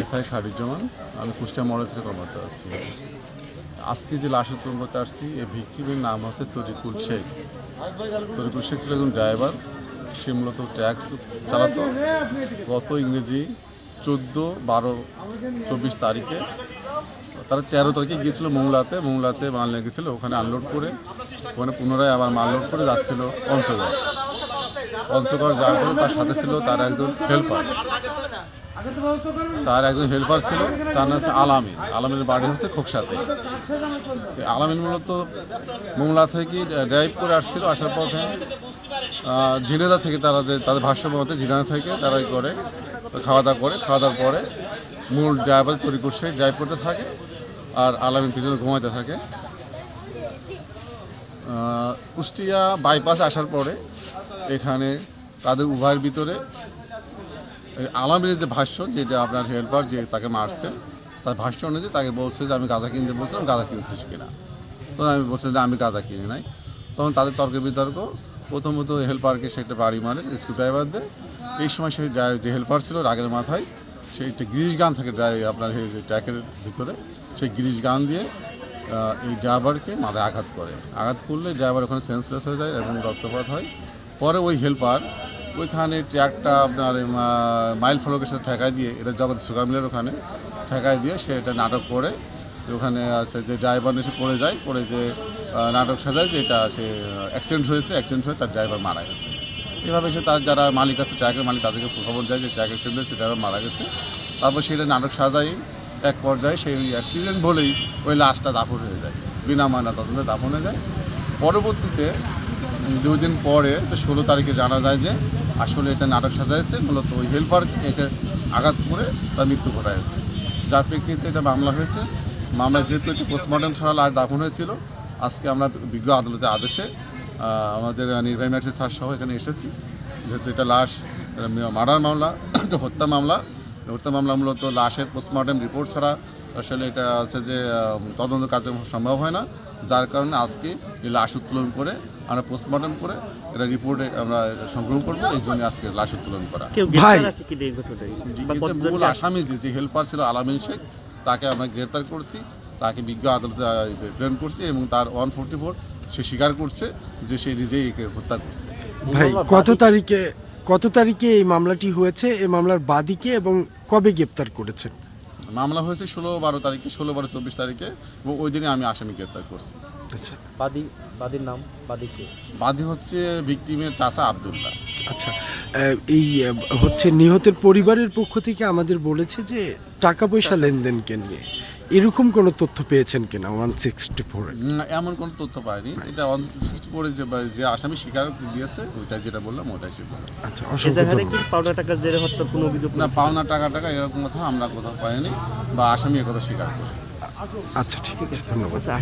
S I খারিজ্জামান আমি Kushtia model থেকে কমাতে আছি। আজকে যে লাশ উত্তোলন করতে আসছি এই ভিক্টিমের নাম হচ্ছে তরিকুল শেখ। তরিকুল শেখ ছিল একজন ড্রাইভার। সে মূলত ট্র্যাক চালাতো। গত ইংরেজি চোদ্দ বারো চব্বিশ তারিখে, তারা তেরো তারিখে গিয়েছিল মোংলাতে মোংলাতে মাল নিয়ে গেছিল, ওখানে আনলোড করে, ওখানে পুনরায় আবার মাল লোড করে যাচ্ছিল পঞ্চগড় পঞ্চগড় যাওয়ার পরে তার সাথে ছিল তার একজন হেল্পার। তার একজন হেল্পার ছিল তার নাম হচ্ছে আলামিন। আলামিনের বাড়ি হচ্ছে খোকসাতে। আলামিন মূলত মোংলা থেকে ড্রাইভ করে আসছিল আসার পথে ঝিনেদা থেকে তারা যে তাদের ভাষ্য মতে ঝিনেদা থেকে তারা ই করে খাওয়া দাওয়া করে খাওয়া দাওয়ার পরে মূল ড্রাইভার তৈরি করছে ড্রাইভ করতে থাকে আর আলামিন পিছনে ঘুমাইতে থাকে। কুষ্টিয়া বাইপাস আসার পরে এখানে তাদের উভয়ের ভিতরে এই আলামিনের যে ভাষ্য, যেটা আপনার হেল্পার যে তাকে মারছে, তার ভাষ্য অনুযায়ী তাকে বলছে যে, আমি গাঁজা কিনতে বলছিলাম, গাঁজা কিনছিস কিনা? তখন আমি বলছি যে আমি গাঁজা কিনি নাই। তখন তাদের তর্ক বিতর্ক, প্রথমত হেল্পারকে সে একটা বাড়ি মারে স্ক্রু ড্রাইভার দেয় এই সময় সেই যে হেল্পার ছিল রাগের মাথায় সেই একটা গিরিশ গান থাকে আপনার ট্র্যাকের ভিতরে সেই গিরিশ গান দিয়ে এই ড্রাইভারকে মাথায় আঘাত করে। আঘাত করলে ড্রাইভার ওখানে সেন্সলেস হয়ে যায় এবং রক্তপাত হয়। পরে ওই হেল্পার ওইখানে ট্র্যাকটা আপনার মাইল ফলকের সাথে ঠেকায় দিয়ে, এটা জগৎ সুগার মিলের ওখানে ঠেকায় দিয়ে সে এটা নাটক করে, ওখানে আছে যে ড্রাইভার এসে পড়ে যায়, পড়ে যে নাটক সাজায় যে এটা সে অ্যাক্সিডেন্ট হয়েছে অ্যাক্সিডেন্ট হয়ে তার ড্রাইভার মারা গেছে। এভাবে সে তার যারা মালিক আছে ট্র্যাকের মালিক, তাদেরকে খবর দেয় যে ট্র্যাক অ্যাক্সিডেন্ট হয়েছে ড্রাইভার মারা গেছে। তারপর সেটা নাটক সাজাই এক পর্যায়ে সেই অ্যাক্সিডেন্ট বলেই ওই লাশটা দাফন হয়ে যায়, বিনা ময়না তদন্তে দাফন হয়ে যায়। পরবর্তীতে দুদিন পরে, তো ষোলো তারিখে জানা যায় যে আসলে এটা নাটক সাজাইছে, মূলত ওই হেল্পার একে আঘাত করে তার মৃত্যু ঘটাইছে। যার প্রেক্ষিতে এটা মামলা হয়েছে। মামলা যেহেতু একটি পোস্টমর্টম ছাড়া লাশ দাফন হয়েছিল, আজকে আমরা বিজ্ঞ আদালতের আদেশে আমাদের নির্বাহী ম্যাজিস্ট্রেট স্যার সহ এখানে এসেছি। যেহেতু এটা লাশ মার্ডার মামলা হত্যা মামলা। হত্যা মামলা মূলত লাশের পোস্টমর্টম রিপোর্ট ছাড়া আসলে এটা আছে যে তদন্ত কার্যক্রম সম্ভব হয় না। যার কারণে আজকে এই লাশ উত্তোলন করে আমরা পোস্টমর্টম করে এটা রিপোর্টে আমরা সংগ্রহ করব এই জন্য আজকে লাশ উত্তোলন করা। ভাই। মূল আসামি যে যে হেল্পার ছিল আলামিন শেখ তাকে আমরা গ্রেপ্তার করছি তাকে বিজ্ঞ আদালতে প্রেরণ করছি এবং তার ওয়ান ফোরটি ফোর সে স্বীকার করছে যে সে নিজেই একে হত্যা করছে। ভাই কত তারিখে কত তারিখে এই মামলাটি হয়েছে? এই মামলার বাদীকে এবং কবে গ্রেপ্তার করেছেন? মামলা হয়েছে ষোলো বারো তারিখে ষোলো বারো চব্বিশ তারিখে এবং ওই দিনে আমি আসামি গ্রেপ্তার করছি। আচ্ছা। বাদী বাদীর নাম বাদীকে বাদী হচ্ছে ভিক্টিমের চাচা আবদুল্লাহ। আচ্ছা এই হচ্ছে নিহতের পরিবারের পক্ষ থেকে আমাদের বলেছে যে টাকা পয়সা লেনদেনকে নিয়ে। এরকম কোনো তথ্য পেয়েছেন কিনা ওয়ান সিক্সটি ফোর এমন কোনো তথ্য পাইনি। এটা ওয়ান সিক্সটি ফোরে যে যে আসামি স্বীকার দিয়েছে ওইটা যেটা বললাম ওটাই সে বলেছে। আচ্ছা অসুবিধা অসংখ্য কি পাওনা টাকা জেরে হত্যার কোনো অভিযোগ না পাওনা টাকা টাকা এরকম কথা আমরা কোথাও পাইনি বা আসামি একথা স্বীকার করে আচ্ছা ঠিক আছে ধন্যবাদ। আচ্ছা